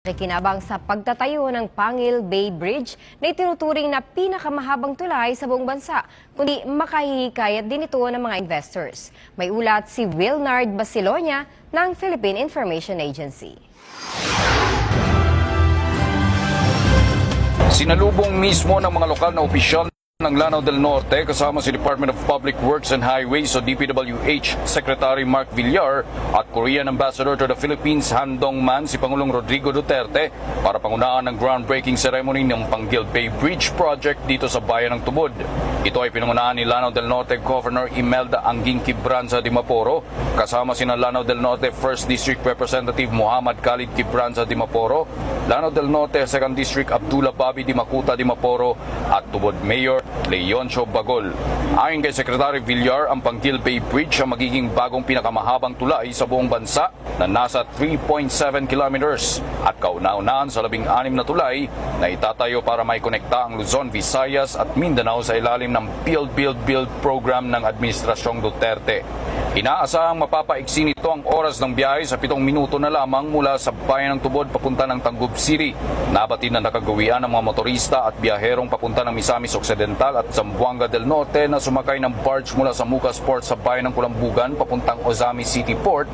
Kinabang sa pagtatayo ng Pangil Bay Bridge na itinuturing na pinakamahabang tulay sa buong bansa, kundi makahihikayat din ito ng mga investors. May ulat si Wilnard Basilonia ng Philippine Information Agency. Sinalubong mismo ng mga lokal na opisyal ng Lanao del Norte kasama si Department of Public Works and Highways o DPWH Secretary Mark Villar at Korean Ambassador to the Philippines Handong Man si Pangulong Rodrigo Duterte para pangunaan ng groundbreaking ceremony ng Panggil Bay Bridge Project dito sa bayan ng Tubod. Ito ay pinangunahan ni Lanao del Norte Governor Imelda Anguing Quibranza de Maporo kasama sina Lanao del Norte 1st District Representative Muhammad Khalid Quibranza de Maporo, Lanao del Norte 2nd District Abdullah Babi de Makuta de Maporo at Tubod Mayor Leoncio Bagol. Ayon kay Secretary Villar, ang Panggil Bay Bridge ang magiging bagong pinakamahabang tulay sa buong bansa na nasa 3.7 kilometers at kauna-unahan sa labing anim na tulay na itatayo para may konekta ang Luzon, Visayas at Mindanao sa ilalim ng Build Build Build program ng Administrasyong Duterte. Inaasahang mapapaiksi nito ang oras ng biyahe sa pitong minuto na lamang mula sa bayan ng Tubod papunta ng Tangub City. Nabatid na nakagawian ng mga motorista at biyaherong papunta ng Misamis Occidental at Zamboanga del Norte na sumakay ng barge mula sa Mucas Port sa bayan ng Kulambugan papuntang Ozami City Port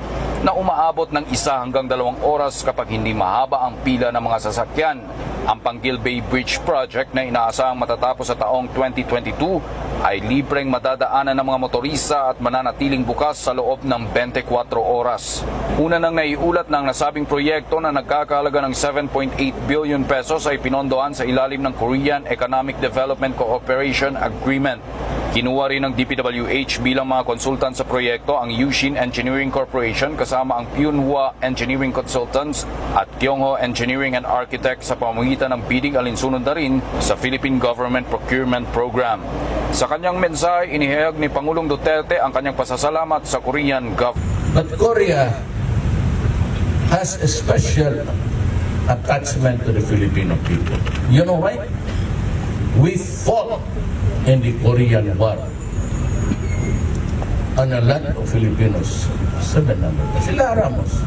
na umaabot ng isa hanggang dalawang oras kapag hindi mahaba ang pila ng mga sasakyan. Ang Panggil Bay Bridge Project na inaasahang matatapos sa taong 2022 ay libreng madadaanan ng mga motorista at mananatiling bukas sa loob ng 24 oras. Una nang naiulat ng nasabing proyekto na nagkakahalaga ng 7.8 billion pesos ay pinondohan sa ilalim ng Korean Economic Development Cooperation Agreement. Kinuha rin ng DPWH bilang mga konsultan sa proyekto ang Yushin Engineering Corporation kasama ang Pyunhua Engineering Consultants at Kyongho Engineering and Architects sa pamamagitan ng bidding alinsunod na rin sa Philippine Government Procurement Program. Sa kanyang mensahe, inihayag ni Pangulong Duterte ang kanyang pasasalamat sa Korean government. But Korea has a special attachment to the Filipino people. You know why? We fought in the Korean War. And a lot of Filipinos, 700, sila Ramos,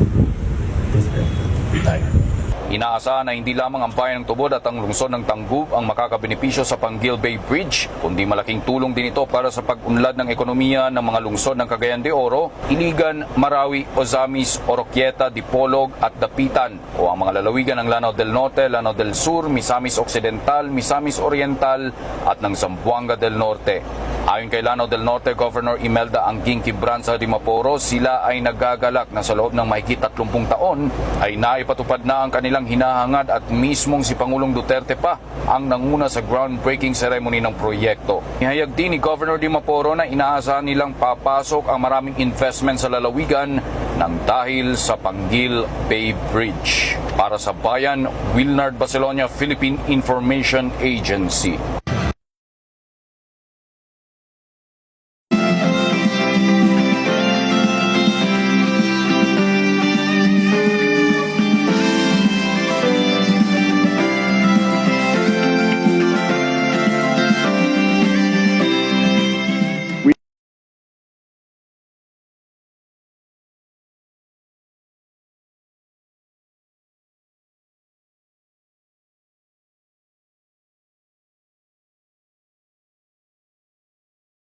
died. Inaasahan na hindi lamang ang bayan ng Tubod at ang lungsod ng Tanggub ang makakabenepisyo sa Panggil Bay Bridge, kundi malaking tulong din ito para sa pag-unlad ng ekonomiya ng mga lungsod ng Cagayan de Oro, Iligan, Marawi, Ozamis, Oroquieta, Dipolog at Dapitan o ang mga lalawigan ng Lanao del Norte, Lanao del Sur, Misamis Occidental, Misamis Oriental at ng Zamboanga del Norte. Ayon kay Lanao del Norte Governor Imelda Anguing Quibranza de Maporo, sila ay nagagalak na sa loob ng mahigit 30 taon ay naipatupad na ang kanilang hinahangad at mismong si Pangulong Duterte pa ang nanguna sa groundbreaking ceremony ng proyekto. Ihayag din ni Governor de Maporo na inaasahan nilang papasok ang maraming investment sa lalawigan ng dahil sa Panggil Bay Bridge. Para sa Bayan, Wilnard Barcelona, Philippine Information Agency.